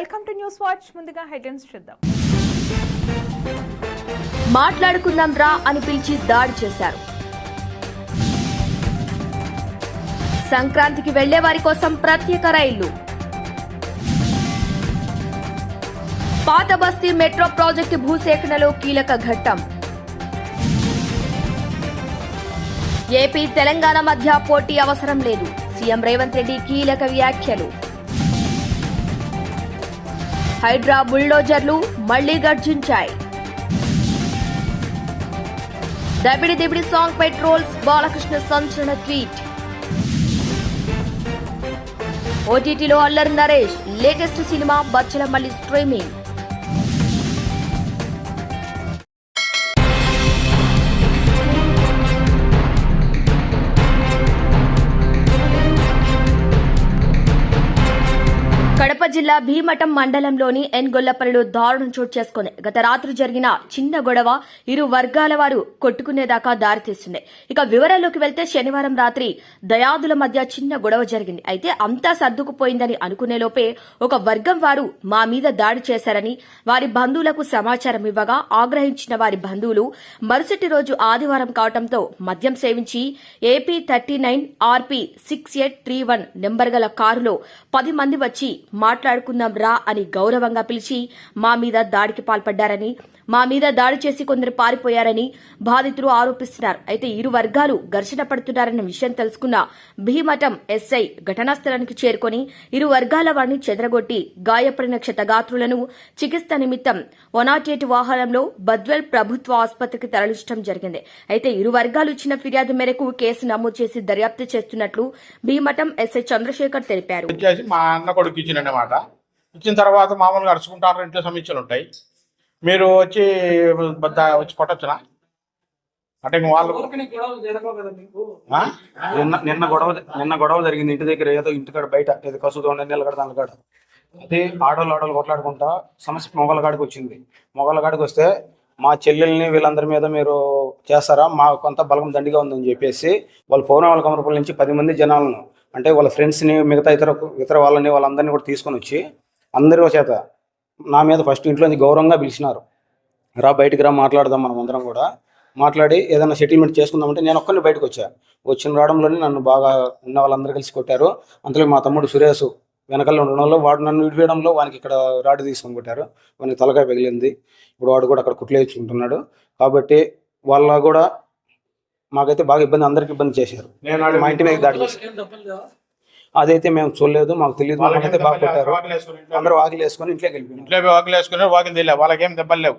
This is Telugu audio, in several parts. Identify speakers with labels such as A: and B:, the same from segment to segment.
A: Welcome to News Watch. ముందుగా హెడ్లైన్స్ చూద్దాం.
B: మాట్లాడుకుందాం రా అని పిలిచి దాడి చేశారు. సంక్రాంతికి వెళ్ళే వారి కోసం ప్రత్యేక రైళ్ళు. పాత బస్తీ మెట్రో ప్రాజెక్టు భూసేకరణలో కీలక ఘట్టం. ఏపీ తెలంగాణ మధ్య పోటీ అవసరం లేదు. సీఎం రేవంత్ రెడ్డి కీలక వ్యాఖ్యలు. హైడ్రా బుల్డోజర్లు మళ్ళీ గర్జించాయి. దబిడి దిబిడి సాంగ్ పై ట్రోల్స్ బాలకృష్ణ సంచలన ట్వీట్. ఓటీటీలో అల్లరి నరేష్ లేటెస్ట్ సినిమా బచ్చల మల్లి స్ట్రీమింగ్. జిల్లా భీమఠం మండలంలోని ఎన్ గొల్లపల్లిలో దారుణం చోటు చేసుకుంది. గత రాత్రి జరిగిన చిన్న గొడవ ఇరు వర్గాల వారు కొట్టుకునేదాకా దారితీస్తుంది ఇక వివరాల్లోకి వెళ్తే శనివారం రాత్రి దయాదుల మధ్య చిన్న గొడవ జరిగింది. అయితే అంతా సర్దుకుపోయిందని అనుకునే లోపే ఒక వర్గం వారు మా మీద దాడి చేశారని వారి బంధువులకు సమాచారం ఇవ్వగా ఆగ్రహించిన వారి బంధువులు మరుసటి రోజు ఆదివారం కావడంతో మద్యం సేవించి AP thirty nine RP six eight three one number గల కారులో పది మంది వచ్చి మాట్లాడుకుందాం రా అని గౌరవంగా పిలిచి మా మీద దాడికి పాల్పడ్డారని మా మీద దాడి చేసి కొందరు పారిపోయారని బాధితులు ఆరోపిస్తున్నారు. అయితే ఇరు వర్గాలు ఘర్షణ పడుతున్నారన్న విషయం తెలుసుకున్న భీమఠం ఎస్ఐ ఘటనా స్థలానికి చేరుకొని ఇరు వర్గాల వారిని చెదరగొట్టి గాయపడిన క్షతగాత్రులను చికిత్స నిమిత్తం ఒనాటేటు వాహనంలో బద్వెల్ ప్రభుత్వ ఆసుపత్రికి తరలించడం జరిగింది. అయితే ఇరు వర్గాలు ఇచ్చిన ఫిర్యాదు మేరకు కేసు నమోదు చేసి దర్యాప్తు చేస్తున్నట్లు భీమఠం ఎస్ఐ చంద్రశేఖర్ తెలిపారు.
C: మా అన్న కొడుకు ఇచ్చిన తర్వాత మామూలుగా అరుచుకుంటారు ఇంట్లో సమీక్షలు ఉంటాయి. మీరు వచ్చి వచ్చి కొట్టచ్చునా? అంటే ఇంక వాళ్ళు ఆ?
D: నిన్న నిన్న గొడవ నిన్న గొడవ జరిగింది. ఇంటి దగ్గర ఏదో ఇంటికాడ బయట ఏదో కసుతో ఉండే నీళ్ళ దాని కాడ అదే ఆడోళ్ళు ఆడోళ్ళు కొట్లాడుకుంటా సమస్య మొగల కాడికి వచ్చింది. మొగల కాడికి వస్తే మా చెల్లెల్ని వీళ్ళందరి మీద మీరు చేస్తారా? మా కొంత బలగం దండిగా ఉందని చెప్పేసి వాళ్ళు పౌర్ణమాల కమరపల్లి నుంచి పది మంది జనాలను అంటే వాళ్ళ ఫ్రెండ్స్ని మిగతా ఇతర ఇతర వాళ్ళని వాళ్ళందరినీ కూడా తీసుకొని వచ్చి అందరి చేత నా మీద ఫస్ట్ ఇంట్లో నుంచి గౌరవంగా పిలిచినారు. రా బయటికి రా మాట్లాడదాం మనం అందరం కూడా. మాట్లాడి ఏదైనా సెటిల్మెంట్ చేసుకుందామంటే నేను ఒక్కరిని బయటకు వచ్చా. వచ్చిన రావడంలోనే నన్ను బాగా ఉన్న వాళ్ళందరూ కలిసి కొట్టారు. అంతలో మా తమ్ముడు సురేష్ వెనకాల ఉండడంలో వాడు నన్ను విడివేయడంలో వానికి ఇక్కడ రాడు తీసుకొని కొట్టారు. వానికి తలకాయ పగిలింది. ఇప్పుడు వాడు కూడా అక్కడ కుట్లేచుకుంటున్నాడు కాబట్టి వాళ్ళ కూడా మాకైతే బాగా ఇబ్బంది అందరికి ఇబ్బంది చేశారు.
C: నేను
D: మా ఇంటి మీద దాడి చేశారు. అదైతే మేము చూడలేదు మాకు తెలియదు
C: వాళ్ళకి
D: మాకైతే బాగా కొట్టారు.
C: ఇంట్లో-
D: అందరూ వాకిలు వేసుకొని ఇంట్లోకి వెళ్ళిపోయినారు
C: ఇంట్లో పోయి వాకిలు వేసుకున్నారు వాకిలు తీయలే. వాళ్ళకేం దెబ్బలు లేవు.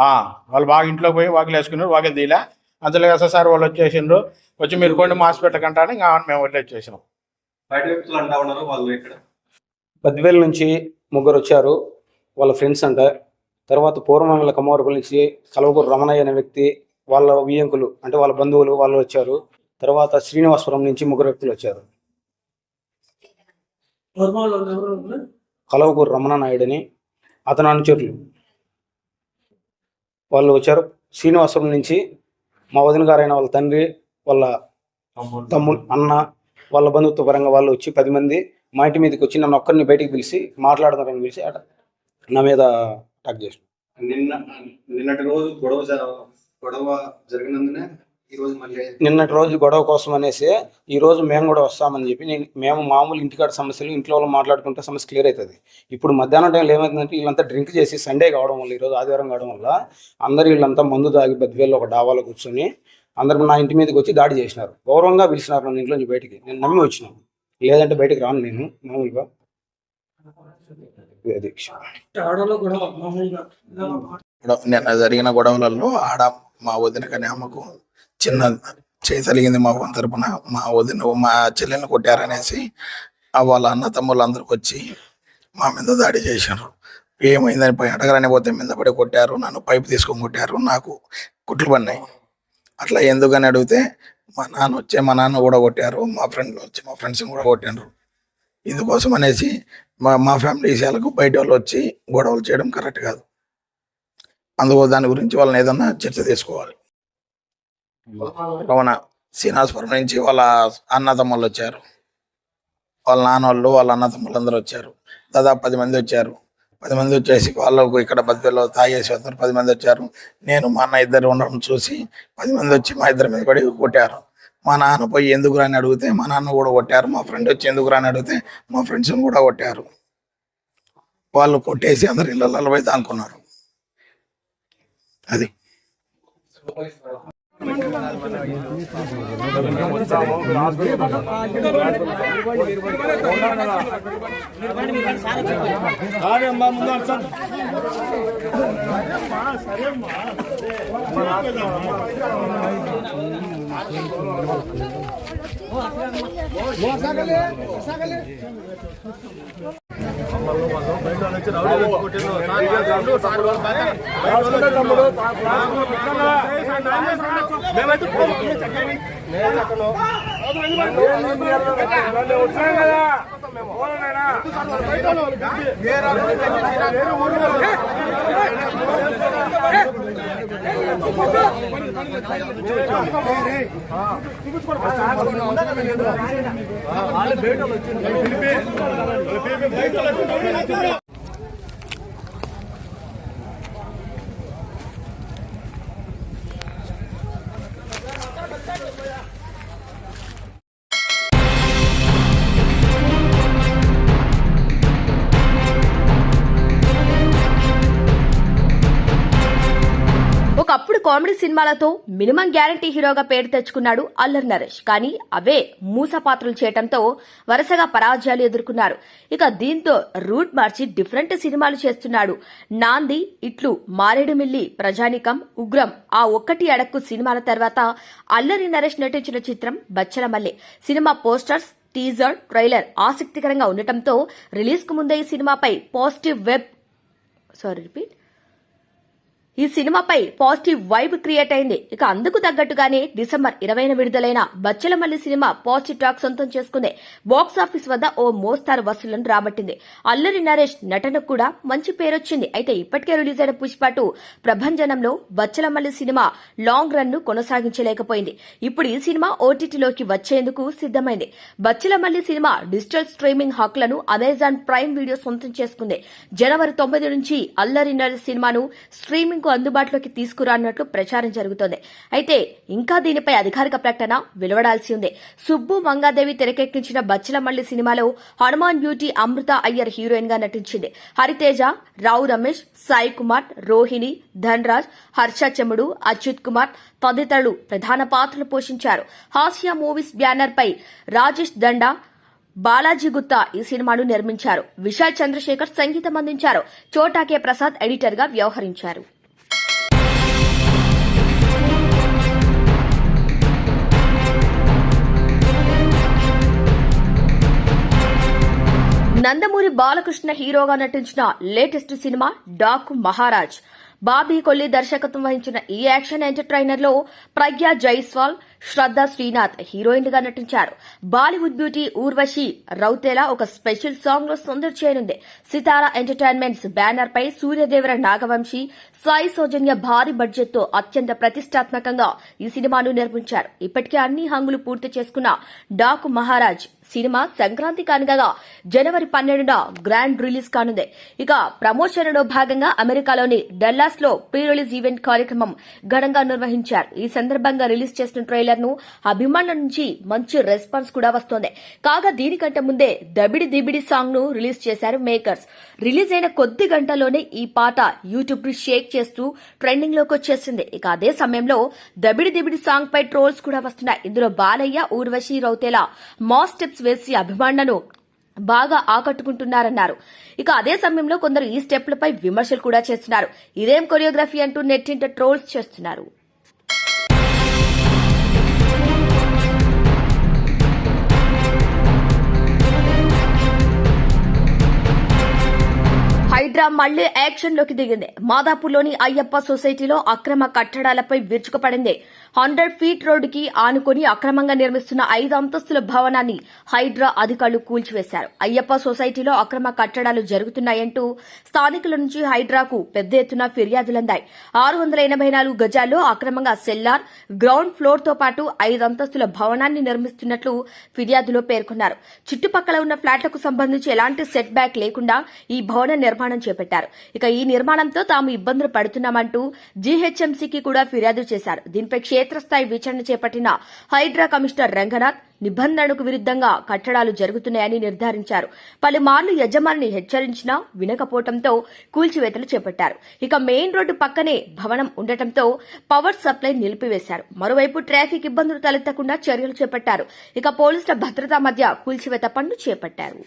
C: ఆ, వాళ్ళు బాగా ఇంట్లో పోయి వాకిలు వేసుకున్నారు వాకిలు తీయలే. అంతలో సార్ వాళ్ళు వచ్చేసిండ్రు. వచ్చి మీరు కొన్ని మాస్ పెట్టకంటాని ఇంకా మేము వచ్చేసినాం.
E: బయట వ్యక్తులు అంటా ఉన్నారు వాళ్ళు ఇక్కడ.
D: పదివేల నుంచి ముగ్గురు వచ్చారు. వాళ్ళ ఫ్రెండ్స్ అంట. తర్వాత పూర్వమంగళ కమ్మవరపల్లి నుంచి కలవకూరు రమణయ్య అనే వ్యక్తి వాళ్ళ వియ్యంకులు అంటే వాళ్ళ బంధువులు వాళ్ళు వచ్చారు. తర్వాత శ్రీనివాసపురం నుంచి ముగ్గురు వ్యక్తులు వచ్చారు. కలవకూరు రమణ నాయుడని అతను అనుచరులు. వాళ్ళు వచ్చారు. శ్రీనివాసపురం నుంచి మా వదిన గారైన వాళ్ళ తండ్రి వాళ్ళ తమ్ముడు అన్న వాళ్ళ బంధుత్వ పరంగా వాళ్ళు వచ్చి పది మంది మా ఇంటి మీదకి వచ్చి నన్ను ఒక్కరిని బయటికి పిలిచి మాట్లాడదారని పిలిచి అట నా మీద అటాక్ చేసిన
E: నిన్న నిన్నటి రోజు గొడవ గొడవ జరిగినందునే
D: నిన్నటి రోజు గొడవ కోసం అనేసి ఈ రోజు మేము కూడా వస్తామని చెప్పి నేను మేము మామూలు ఇంటికాడ సమస్యలు ఇంట్లో వాళ్ళు మాట్లాడుకుంటే సమస్య క్లియర్ అవుతుంది. ఇప్పుడు మధ్యాహ్నం టైంలో ఏమైందంటే వీళ్ళంతా డ్రింక్ చేసి సండే కావడం వల్ల ఈరోజు ఆదివారం కావడం వల్ల అందరు వీళ్ళంతా మందు తాగి బద్వేల్లో ఒక డాబాలో కూర్చొని అందరూ నా ఇంటి మీదకి వచ్చి దాడి చేసినారు. గౌరవంగా పిలిచినారు నన్ను ఇంట్లో నుంచి బయటికి. నేను నమ్మి వచ్చినాను. లేదంటే బయటికి రాను నేను మామూలుగా.
F: జరిగిన గొడవలలో ఆడ మా వదిన కానీ అమ్మకు చిన్న చేయగలిగింది మా తరపున. మా వదిన మా చెల్లెల్ని కొట్టారనేసి వాళ్ళ అన్న తమ్ముళ్ళు అందరికి వచ్చి మా మీద దాడి చేశారు ఏమైందని పై అడగరాని పోతే మీద పడి కొట్టారు నన్ను పైపు తీసుకొని కొట్టారు నాకు కుట్లు పడినాయి. అట్లా ఎందుకని అడిగితే మా నాన్న వచ్చి మా నాన్న కూడా కొట్టారు మా ఫ్రెండ్లు వచ్చి మా ఫ్రెండ్స్ని కూడా కొట్టారు ఇందుకోసం అనేసి మా మా ఫ్యామిలీ విషయాలకు బయట వాళ్ళు వచ్చి గొడవలు చేయడం కరెక్ట్ కాదు. అందుకో దాని గురించి వాళ్ళని ఏదన్నా చర్చ తీసుకోవాలి. రమణ శ్రీనివాసపురం నుంచి వాళ్ళ అన్నదమ్ముళ్ళు వచ్చారు. వాళ్ళ నాన్నోళ్ళు వాళ్ళ అన్నదమ్ములు అందరూ వచ్చారు. దాదాపు పది మంది వచ్చారు. పది మంది వచ్చేసి వాళ్ళకు ఇక్కడ బద్దెలో తాగేసి వస్తారు పది మంది వచ్చారు. నేను మా అన్న ఇద్దరు ఉండడం చూసి పది మంది వచ్చి మా ఇద్దరి మీద పడి కొట్టారు. మా నాన్న పోయి ఎందుకు రాని అడిగితే మా నాన్న కూడా కొట్టారు. మా ఫ్రెండ్ వచ్చి ఎందుకు రాని అడిగితే మా ఫ్రెండ్స్ని కూడా కొట్టారు. వాళ్ళు కొట్టేసి అందరు ఇళ్ళల్లో పోయి దానుకున్నారు అది.
B: కాదమ్మా ముందు అర్థం సరే మేమైతే ఒకప్పుడు కామెడీ సినిమాలతో మినిమం గ్యారంటీ హీరోగా పేరు తెచ్చుకున్నాడు అల్లరి నరేష్. కానీ అవే మూస పాత్రలు చేయటంతో వరుసగా పరాజయాలు ఎదుర్కొన్నారు. ఇక దీంతో రూట్ మార్చి డిఫరెంట్ సినిమాలు చేస్తున్నాడు. నాంది ఇట్లు మారేడుమిల్లి ప్రజానికం ఉగ్రం ఆ ఒక్కటి అడక్కు సినిమాల తర్వాత అల్లరి నరేష్ నటించిన చిత్రం Bachhalamalli. Cinema posters teaser trailer ఆసక్తికరంగా ఉండటంతో రిలీజ్కు ముందే ఈ సినిమాపై పాజిటివ్ వెబ్ సారీ రిపీట్ ఈ సినిమాపై పాజిటివ్ వైబ్ క్రియేట్ అయింది. ఇక అందుకు తగ్గట్టుగానే డిసెంబర్ ఇరవైన విడుదలైన బచ్చలమల్లి సినిమా పాజిటివ్ టాక్ సొంతం చేసుకుంది బాక్స్ ఆఫీస్ వద్ద ఓ మోస్తారు వసూళ్ళను రాబట్టింది. అల్లరి నరేష్ నటనకు కూడా మంచి పేరొచ్చింది. అయితే ఇప్పటికే రిలీజ్ అయిన పుష్పాటు ప్రభంజనంలో బచ్చలమల్లి సినిమా లాంగ్ రన్ను కొనసాగించలేకపోయింది. ఇప్పుడు ఈ సినిమా ఓటీటీలోకి వచ్చేందుకు సిద్దమైంది బచ్చలమల్లి సినిమా డిజిటల్ స్ట్రీమింగ్ హక్కులను అమెజాన్ ప్రైమ్ వీడియో సొంతం చేసుకుంది. జనవరి తొమ్మిది నుంచి అల్లరి నరేష్ సినిమాను స్ట్రీమింగ్ ప్రజలకు అందుబాటులోకి తీసుకురానున్నట్లు ప్రచారం జరుగుతోంది. అయితే ఇంకా దీనిపై అధికారిక ప్రకటన వెలువడాల్సి ఉంది. సుబ్బు మంగాదేవి తెరకెక్కించిన బచ్చలమల్లి సినిమాలో హనుమాన్ బ్యూటీ అమృత అయ్యర్ హీరోయిన్గా నటించింది. హరితేజ రావు రమేష్ సాయి కుమార్ రోహిణి ధన్రాజ్ హర్ష చెముడు అచ్యుత్ కుమార్ తదితరులు ప్రధాన పాత్రలు పోషించారు. హాస్య మూవీస్ బ్యానర్ పై రాజేష్ దండా బాలాజీ గుత్తా ఈ సినిమాను నిర్మించారు. విశాల్ చంద్రశేఖర్ సంగీతం అందించారు. చోటాకే ప్రసాద్ ఎడిటర్గా వ్యవహరించారు. నందమూరి బాలకృష్ణ హీరోగా నటించిన లేటెస్ట్ సినిమా డాకు మహారాజ్. బాబీ కొల్లి దర్శకత్వం వహించిన ఈ యాక్షన్ ఎంటర్టైనర్లో ప్రజ్ఞా జైస్వాల్ శ్రద్ధ శ్రీనాథ్ హీరోయిన్గా నటించారు. బాలీవుడ్ బ్యూటీ ఊర్వశి రౌతేలా ఒక స్పెషల్ సాంగ్లో సందడి చేయనుంది. సితారా ఎంటర్టైన్మెంట్స్ బ్యానర్ పై సూర్యదేవర నాగవంశి సాయి సౌజన్య భారీ బడ్జెట్తో అత్యంత ప్రతిష్టాత్మకంగా ఈ సినిమాను నిర్మించారు. ఇప్పటికే అన్ని హంగులు పూర్తి చేసుకున్న డాకు మహారాజ్ సినిమా సంక్రాంతి కానుకగా జనవరి పన్నెండున గ్రాండ్ రిలీజ్ కానుంది. ఇక ప్రమోషన్లో భాగంగా అమెరికాలోని డల్లాస్లో ప్రీ రిలీజ్ ఈవెంట్ కార్యక్రమం ఘనంగా నిర్వహించారు. ఈ సందర్భంగా రిలీజ్ చేసిన ట్రైలర్ ను అభిమానుల నుంచి మంచి రెస్పాన్స్ కూడా వస్తోంది. కాగా దీనికంటే ముందే దబిడి దిబిడి సాంగ్ను రిలీజ్ చేశారు మేకర్స్. రిలీజ్ అయిన కొద్ది గంటల్లోనే ఈ పాట యూట్యూబ్ని షేక్ చేస్తూ ట్రెండింగ్లోకి వచ్చేసింది. ఇక అదే సమయంలో దబిడి దిబిడి సాంగ్ పై ట్రోల్స్ కూడా వస్తున్నాయి. ఇందులో బాలయ్య ఊర్వశి రౌతేలా మాస్ స్టెప్స్ వేసి అభిమానులను బాగా ఆకట్టుకుంటున్నారన్నారు. ఇక అదే సమయంలో కొందరు ఈ స్టెప్లపై విమర్శలు కూడా చేస్తున్నారు. ఇదేం కొరియోగ్రఫీ అంటూ నెట్టింట ట్రోల్స్ చేస్తున్నారు. మళ్ళీ యాక్షన్లోకి దిగింది. మాదాపూర్లోని అయ్యప్ప సొసైటీలో అక్రమ కట్టడాలపై విరుచుకుపడింది. హండ్రెడ్ ఫీట్ రోడ్డుకి ఆనుకొని అక్రమంగా నిర్మిస్తున్న ఐదు అంతస్తుల భవనాన్ని హైడ్రా అధికారులు కూల్చివేశారు. అయ్యప్ప సొసైటీలో అక్రమ కట్టడాలు జరుగుతున్నాయంటూ స్థానికుల నుంచి హైడ్రాకు పెద్ద ఎత్తున ఫిర్యాదులందాయి ఆరు వందల ఎనభై నాలుగు గజాల్లో అక్రమంగా సెల్లార్ గ్రౌండ్ ఫ్లోర్తో పాటు ఐదు అంతస్తుల భవనాన్ని నిర్మిస్తున్నట్లు ఫిర్యాదులో పేర్కొన్నారు. చుట్టుపక్కల ఉన్న ఫ్లాట్లకు సంబంధించి ఎలాంటి సెట్ బ్యాక్ లేకుండా ఈ భవన నిర్మాణం చేపట్టారు. ఇక ఈ నిర్మాణంతో తాము ఇబ్బందులు పడుతున్నామంటూ జీహెచ్ఎంసీకి కూడా ఫిర్యాదు చేశారు. దీనిపై క్షేత్రస్థాయి విచారణ చేపట్టిన హైడ్రా కమిషనర్ రంగనాథ్ నిబంధనలకు విరుద్దంగా కట్టడాలు జరుగుతున్నాయని నిర్ధారించారు. పలుమార్లు యజమానిని హెచ్చరించినా వినకపోవడంతో కూల్చివేతలు చేపట్టారు. ఇక మెయిన్ రోడ్డు పక్కనే భవనం ఉండటంతో పవర్ సప్లై నిలిపివేశారు. మరోవైపు ట్రాఫిక్ ఇబ్బందులు తలెత్తకుండా చర్యలు చేపట్టారు. ఇక పోలీసుల భద్రతా మధ్య కూల్చివేత పనులు చేపట్టారు.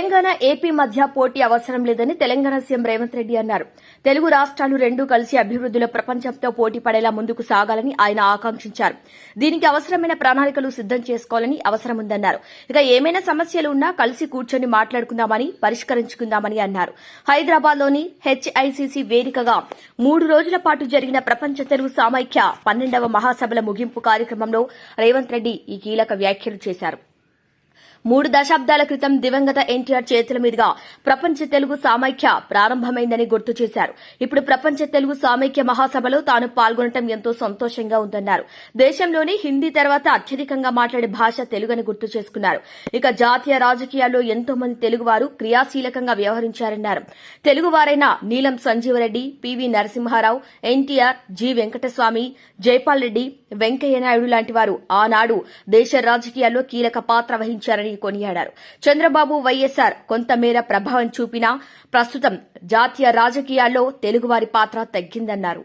B: తెలంగాణ ఏపీ మధ్య పోటీ అవసరం లేదని తెలంగాణ సీఎం రేవంత్ రెడ్డి అన్నారు. తెలుగు రాష్ట్రాలు రెండూ కలిసి అభివృద్దిలో ప్రపంచంతో పోటీ పడేలా ముందుకు సాగాలని ఆయన ఆకాంక్షించారు. దీనికి అవసరమైన ప్రణాళికలు సిద్దం చేసుకోవాలని అవసరం ఉందన్నారు. ఇక ఏమైనా సమస్యలు ఉన్నా కలిసి కూర్చొని మాట్లాడుకుందామని పరిష్కరించుకుందామని అన్నారు. హైదరాబాద్లోని హెచ్ఐసిసి వేదికగా మూడు రోజుల పాటు జరిగిన ప్రపంచ తెలుగు సామైక్య పన్నెండవ మహాసభల ముగింపు కార్యక్రమంలో రేవంత్ రెడ్డి ఈ కీలక వ్యాఖ్యలు చేశారు. మూడు దశాబ్దాల క్రితం దివంగత ఎన్టీఆర్ చేతుల మీదుగా ప్రపంచ తెలుగు సామైక్య ప్రారంభమైందని గుర్తు చేశారు. ఇప్పుడు ప్రపంచ తెలుగు సామైక్య మహాసభలో తాను పాల్గొనడం ఎంతో సంతోషంగా ఉందన్నారు. దేశంలోని హిందీ తర్వాత అత్యధికంగా మాట్లాడే భాష తెలుగని గుర్తు చేసుకున్నారు. ఇక జాతీయ రాజకీయాల్లో ఎంతో మంది తెలుగువారు క్రియాశీలకంగా వ్యవహరించారన్నారు. తెలుగువారైన నీలం సంజీవరెడ్డి పివి నరసింహారావు ఎన్టీఆర్ జి వెంకటస్వామి జైపాల్ రెడ్డి వెంకయ్యనాయుడు లాంటి వారు ఆనాడు దేశ రాజకీయాల్లో కీలక పాత్ర వహించారని కొనియాడారు. చంద్రబాబు వైఎస్సార్ కొంతమేర ప్రభావం చూపినా ప్రస్తుతం జాతీయ రాజకీయాల్లో తెలుగువారి పాత్ర తగ్గిందన్నారు.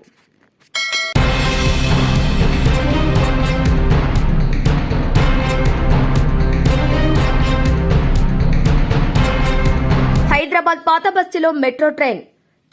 B: హైదరాబాద్ పాత బస్తీలో మెట్రో ట్రైన్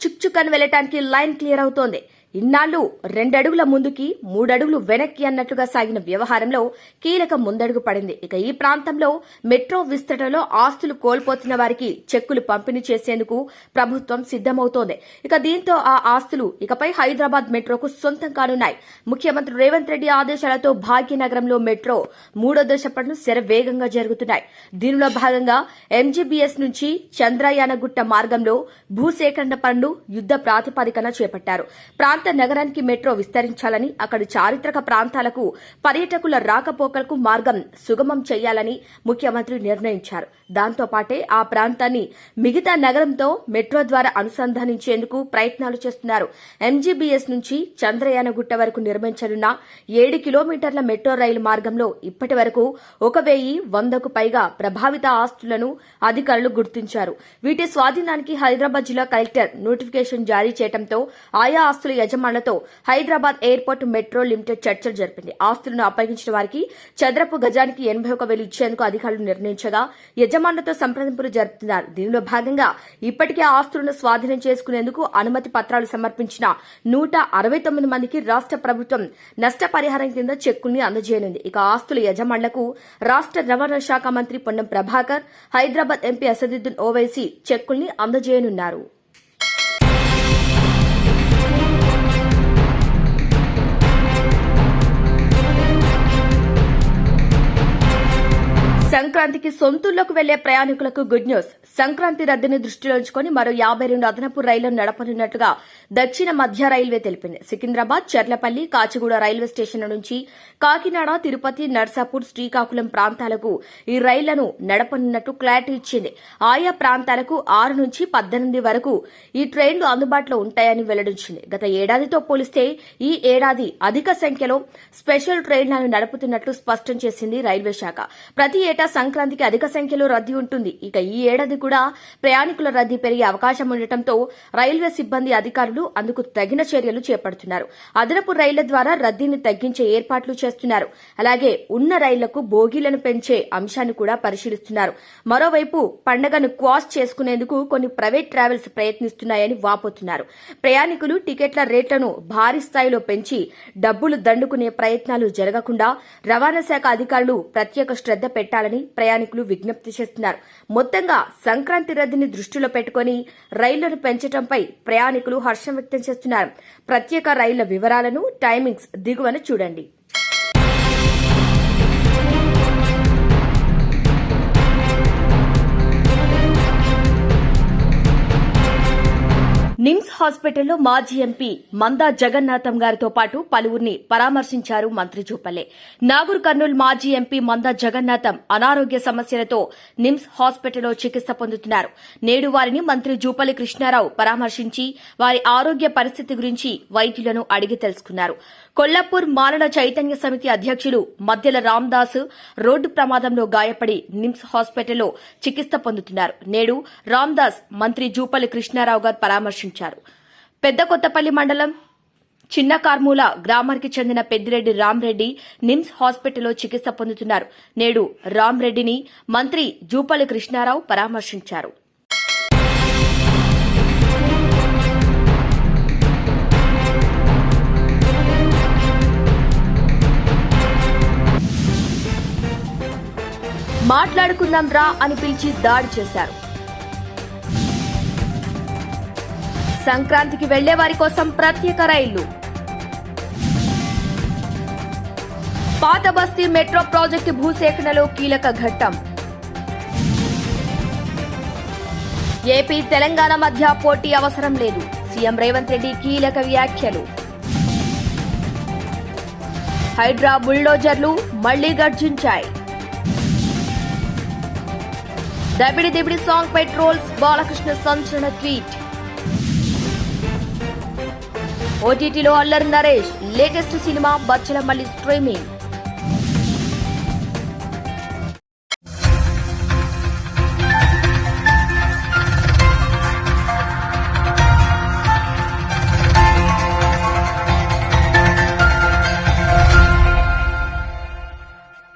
B: చుక్చుకన్ వెళ్ళటానికి లైన్ క్లియర్ అవుతోంది. ఇన్నాళ్ళు రెండడుగుల ముందుకి మూడడుగులు వెనక్కి అన్నట్లుగా సాగిన వ్యవహారంలో కీలక ముందడుగు పడింది. ఇక ఈ ప్రాంతంలో మెట్రో విస్తరణలో ఆస్తులు కోల్పోతున్న వారికి చెక్కులు పంపిణీ చేసేందుకు ప్రభుత్వం సిద్దమవుతోంది ఇక దీంతో ఆ ఆస్తులు ఇకపై హైదరాబాద్ మెట్రోకు సొంతం కానున్నాయి. ముఖ్యమంత్రి రేవంత్ రెడ్డి ఆదేశాలతో భాగ్యనగరంలో మెట్రో మూడో దశ పనులు శరవేగంగా జరుగుతున్నాయి. దీనిలో భాగంగా ఎంజీబీఎస్ నుంచి చంద్రయానగుట్ట మార్గంలో భూసేకరణ పనులు యుద్ద ప్రాతిపదికన చేపట్టారు. ప్రాంత నగరానికి మెట్రో విస్తరించాలని అక్కడి చారిత్రక ప్రాంతాలకు పర్యాటకుల రాకపోకలకు మార్గం సుగమం చేయాలని ముఖ్యమంత్రి నిర్ణయించారు. దాంతో పాటే ఆ ప్రాంతాన్ని మిగతా నగరంతో మెట్రో ద్వారా అనుసంధానించేందుకు ప్రయత్నాలు చేస్తున్నారు. ఎంజీబీఎస్ నుంచి చంద్రయానగుట్ట వరకు నిర్మించనున్న ఏడు కిలోమీటర్ల మెట్రో రైలు మార్గంలో ఇప్పటి వరకు ఒక వెయ్యి వందకు పైగా ప్రభావిత ఆస్తులను అధికారులు గుర్తించారు. వీటి స్వాధీనానికి హైదరాబాద్ జిల్లా కలెక్టర్ నోటిఫికేషన్ జారీ చేయడంతో ఆయా ఆస్తుల యజమానులతో హైదరాబాద్ ఎయిర్పోర్ట్ మెట్రో లిమిటెడ్ చర్చలు జరిపింది. ఆస్తులను అప్పగించిన వారికి చదరపు గజానికి ఎనభై ఒక వేలు ఇచ్చేందుకు అధికారులు నిర్ణయించగా యజమానులతో సంప్రదింపులు జరుపుతున్నారు. దీనిలో భాగంగా ఇప్పటికే ఆస్తులను స్వాధీనం చేసుకునేందుకు అనుమతి పత్రాలు సమర్పించిన నూట అరవై తొమ్మిది మందికి రాష్ట ప్రభుత్వం నష్టపరిహారం కింద చెక్కుల్ని అందజేయనుంది. ఇక ఆస్తుల యజమానులకు రాష్ట రవాణా శాఖ మంత్రి పొన్నం ప్రభాకర్ హైదరాబాద్ ఎంపీ అసదుద్దీన్ ఓవైసీ చెక్కుల్ని అందజేయనున్నారు. సంక్రాంతికి సొంతూళ్ళకు వెళ్ళే ప్రయాణికులకు గుడ్ న్యూస్. సంక్రాంతి రద్దీని దృష్టిలో ఉంచుకొని మరో యాభై రెండు అదనపు రైళ్ళను నడపనున్నట్టుగా దక్షిణ మధ్య రైల్వే తెలిపింది. సికింద్రాబాద్ చెర్లపల్లి కాచిగూడ రైల్వే స్టేషన్ల నుంచి కాకినాడ తిరుపతి నర్సాపూర్ శ్రీకాకుళం ప్రాంతాలకు ఈ రైళ్ళను నడపనున్నట్టు క్లారిటీ ఇచ్చింది. ఆయా ప్రాంతాలకు ఆరు నుంచి పద్దెనిమిది వరకు ఈ ట్రైన్లు అందుబాటులో ఉంటాయని వెల్లడించింది. గత ఏడాదితో పోలిస్తే ఈ ఏడాది అధిక సంఖ్యలో స్పెషల్ ట్రైన్లను నడుపుతున్నట్లు స్పష్టం చేసింది రైల్వే శాఖ. ప్రతి ఏటా సంక్రాంతికి అధిక సంఖ్యలో రద్దీ ఉంటుంది. ఇక ఈ ఏడాది కూడా ప్రయాణికుల రద్దీ పెరిగే అవకాశం ఉండటంతో రైల్వే సిబ్బంది అధికారులు అందుకు తగిన చర్యలు చేపడుతున్నారు. అదనపు రైళ్ళ ద్వారా రద్దీని తగ్గించే ఏర్పాట్లు చేస్తున్నారు. అలాగే ఉన్న రైళ్ళకు బోగీలను పెంచే అంశాన్ని కూడా పరిశీలిస్తున్నారు. మరోవైపు పండగను క్వాష్ చేసుకునేందుకు కొన్ని ప్రైవేట్ ట్రావెల్స్ ప్రయత్నిస్తున్నాయని వాపోతున్నారు. ప్రయాణికులు టికెట్ల రేట్లను భారీ స్థాయిలో పెంచి డబ్బులు దండుకునే ప్రయత్నాలు జరగకుండా రవాణా శాఖ అధికారులు ప్రత్యేక శ్రద్ధ పెట్టాలని ప్రయాణికులు విజ్ఞప్తి చేస్తున్నారు. మొత్తంగా సంక్రాంతి రద్దీని దృష్టిలో పెట్టుకుని రైళ్ళను పెంచడంపై ప్రయాణికులు హర్షం వ్యక్తం చేస్తున్నారు. ప్రత్యేక రైళ్ళ వివరాలను టైమింగ్స్ దిగువన చూడండి. నిమ్స్ హాస్పిటల్లో మాజీ ఎంపీ మందా జగన్నాథం గారితో పాటు పలువురిని పరామర్శించారు మంత్రి జూపల్లె నాగూర్ కర్నూలు మాజీ ఎంపీ మందా జగన్నాథం అనారోగ్య సమస్యలతో నిమ్స్ హాస్పిటల్లో చికిత్స పొందుతున్నారు. నేడు వారిని మంత్రి జూపల్లి కృష్ణారావు పరామర్శించి వారి ఆరోగ్య పరిస్థితి గురించి వైద్యులను అడిగి తెలుసుకున్నారు. కొల్లాపూర్ మాలల చైతన్య సమితి అధ్యక్షులు మధ్యల రామ్దాస్ రోడ్డు ప్రమాదంలో గాయపడి నిమ్స్ హాస్పిటల్లో చికిత్స పొందుతున్నారు. నేడు రామ్దాస్ మంత్రి జూపల్లి కృష్ణారావు గారు పరామర్శించారు. పెద్ద కొత్తపల్లి మండలం చిన్న కార్మూల గ్రామానికి చెందిన పెద్దిరెడ్డి రామ్రెడ్డి నిమ్స్ హాస్పిటల్లో చికిత్స పొందుతున్నారు. నేడు రామ్రెడ్డిని మంత్రి జూపల్లి కృష్ణారావు పరామర్శించారు. మాట్లాడుకుందాం రా అని పిలిచి దాడి చేశారు. సంక్రాంతికి వెళ్ళే వారి కోసం ప్రత్యేక రైళ్ళు. పాత బస్తీ మెట్రో ప్రాజెక్టు భూసేకరణలో కీలక ఘట్టం. ఏపీ తెలంగాణ మధ్య పోటీ అవసరం లేదు. సీఎం రేవంత్ రెడ్డి కీలక వ్యాఖ్యలు. హైడ్రా బుల్డోజర్లు మళ్ళీ గర్జించాయి. దబిడి దిబిడి సాంగ్ పై ట్రోల్స్ బాలకృష్ణ సంచలన ట్వీట్. ఓటీటీలో Allari Naresh. Latest cinema Bachhala streaming.